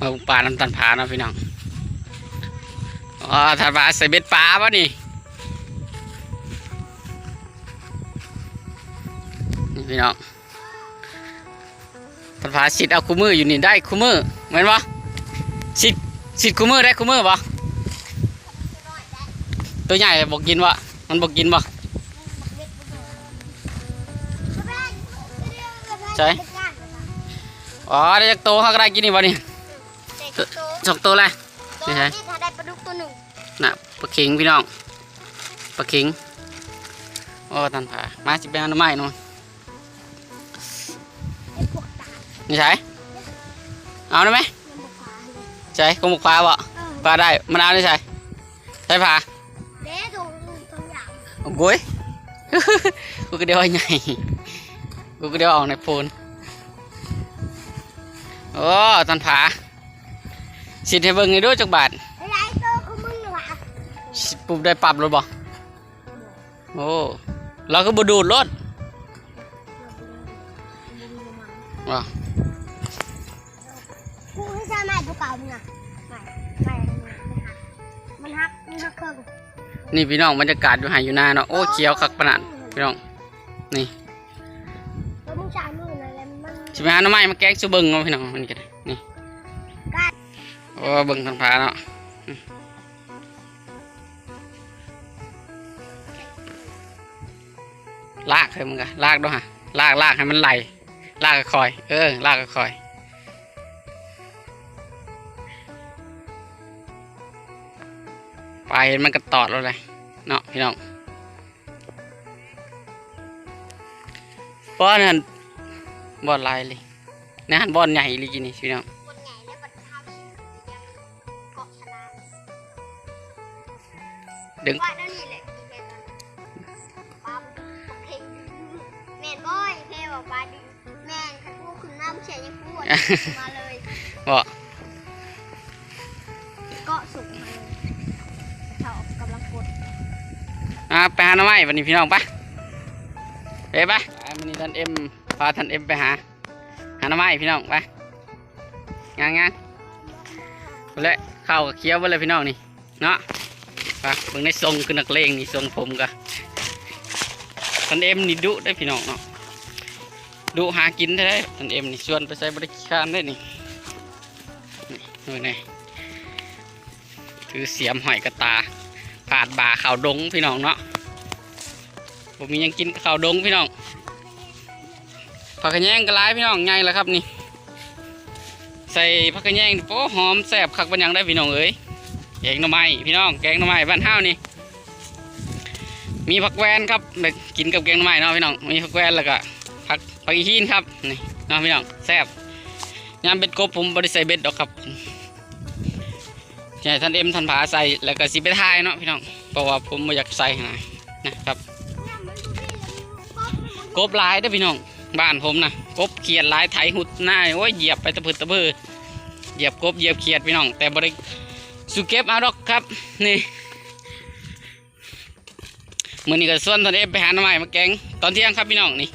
มาป่าน้ำตันผานะพี่น้องอ๋อตันผาใส่เบ็ดปลาปะนี่นี่พี่น้องตันผาสิดเอาคู่มืออยู่นี่ได้คู่มือเหมือนปะสิดสิดคู่มือได้คู่มือปะตัวใหญ่บอกกินวะมันบอกกินปะใช่อ๋อได้จากโตเขาก็ได้กินนี่ปะนี่ สองตัวเลยโตนี่ไงที่ถ้าได้ปลาดุกตัวหนึ่งน่ะปลาเข็งพี่น้องปลาเข็งโอ้ตันผามาสิไปเอาหน่อไม้หนู่นไอ้พวกตานี่ใช่เอาได้ไหมยังบอกขาเลยใช่กงบุกปลาบ่เออปลาได้มันเอาได้ใช่ใช่ผาเด้ตรงตรงอย่างโอ้โกุ้ยกูก็เดียวไอ้ใหญ่กูก็เดียวออกในปูนโอ้ตันผา สิให้เบิ่งให้ดูจักบาทไอ้ไรโตของมึงหรอวะสิปุ๊บได้ปรับรถบ่โอ้เราก็บดูดรถว่ะกูให้ใช้ไม้ตัวเก่ามึงอะไม่ไม่มันหักมันหักมันหักเครื่องนี่พี่น้องบรรยากาศอยู่ไหอยู่นาเนาะโอ้เขียวคักขนาดพี่น้องนี่แล้วมึงจ่ายมืออะไรมันสิไปหาหน่อไม้มาแกงซูเบิงเนาะพี่น้องมันก็ได้นี่กัด โอ้เบิ่งทางผาเนาะลากให้มึงกะลากด้วยฮะลากลากให้มันไหลลากก็คอย เออ ลากก็คอยไปเห็นมันก็ตอดแล้วเลยเนาะพี่น้องบอลนั่นบอลลายเลยนะบอลใหญ่เลยกินนี่พี่น้อง ดึงว่าเดี๋ยวนี้แหละอีเพนปลาเพงแมนบอยเพบอกปลาดึงแมนขันพูขึ้นน้ำเฉียยังพูดมาเลยบ่เกาะสุกมาเลยเขากำลังกดอ่าไปหาหน่อไม้วันนี้พี่น้องปะไปปะไปวันนี้ท่านเอ็มพาท่านเอ็มไปหาหาหน่อไม้พี่น้องไปงานงานไปเลยเข้าวกับเคี้ยวไปเลยพี่น้องนี่เนาะ ปเบิ่งในทรงคือนักเลงนี่ทรงผมกะท่านเอ็มนี่ดุได้พี่น้องเนาะดุหากินได้ท่านเอ็มนี่ชวนไปใช้บริการได้นี่นี่ดูนี่ถือเสียมหอยกระตาผาดบ่าข่าวดงพี่น้องเนาะผมมียังกินข่าวดงพี่น้องผักกระแยงกระไรพี่น้องไงล่ะครับนี่ ใส่ผักกระแยงโอ้หอมแซ่บคักบันยังได้พี่น้องเอ้ย กงหน่อไม้พี่น้องแกงหน่อไม้บ้านเฮาวนี่มีผักแวนครับไปกินกับแกงหน่อไม้เนาะพี่น้องมีผักแวนแล้วก็ผักผักอีฮีนครับนี่เนาะพี่น้องแซ่บยามเบ็ดกบผมบริใส่เบ็ดดอกครับใช่ท่านเอ็มท่านผาใส่แล้วก็สิไปทายเนาะพี่น้องเพราะว่าผมไม่อยากใส่นะนะครับกบลายเด้พี่น้องบ้านผมนะกบเขียดลายไถหุดหน้าโอ้ยเหยียบไปตะพืดตะพือเหยียบกบเหยียบเขียดพี่น้องแต่บริ สุเก็บอาดอกครับ นี่มือนี้ก็ส่วนท่านเอ็มไปหาหน่อไม้มาแกงตอนเที่ยงครับพี่น้องนี่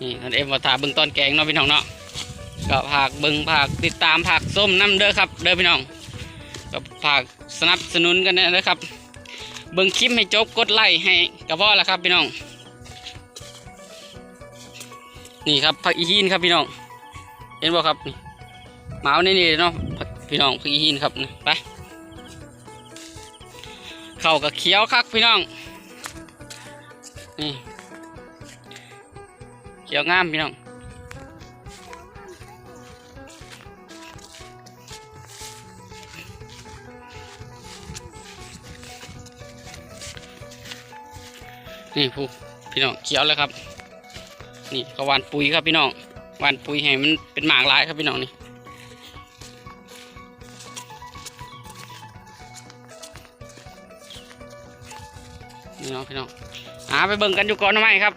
นี่ท่านเอ็มาถาเบิ่งตอนแกงเนาะพี่น้องเนาะก็ผากเบิ่งผากติดตามผากส้มน้ำเด้อครับ เด้อพี่น้องก็ผากสนับสนุนกันเด้อครับ เบิ่งคลิปให้จบกดไลค์ให้กระเพาะละครับพี่น้อง นี่ครับผักอีฮีนครับพี่น้อง เห็นบ่ครับนี่หมาในนี่เนาะพี่น้องผักอีฮีนครับไปเข้ากับเขียวคักพี่น้องนี่เขียวงามพี่น้องนี่ผู้พี่น้องเขียวแล้วครับ นี่ก็หวานปุ๋ยครับพี่น้องหวานปุ๋ยให้มันเป็นหมากลายครับพี่น้องนี่นี่น้องพี่น้องอ่าไปเบิ่งกันอยู่ก่อนทำไมครับ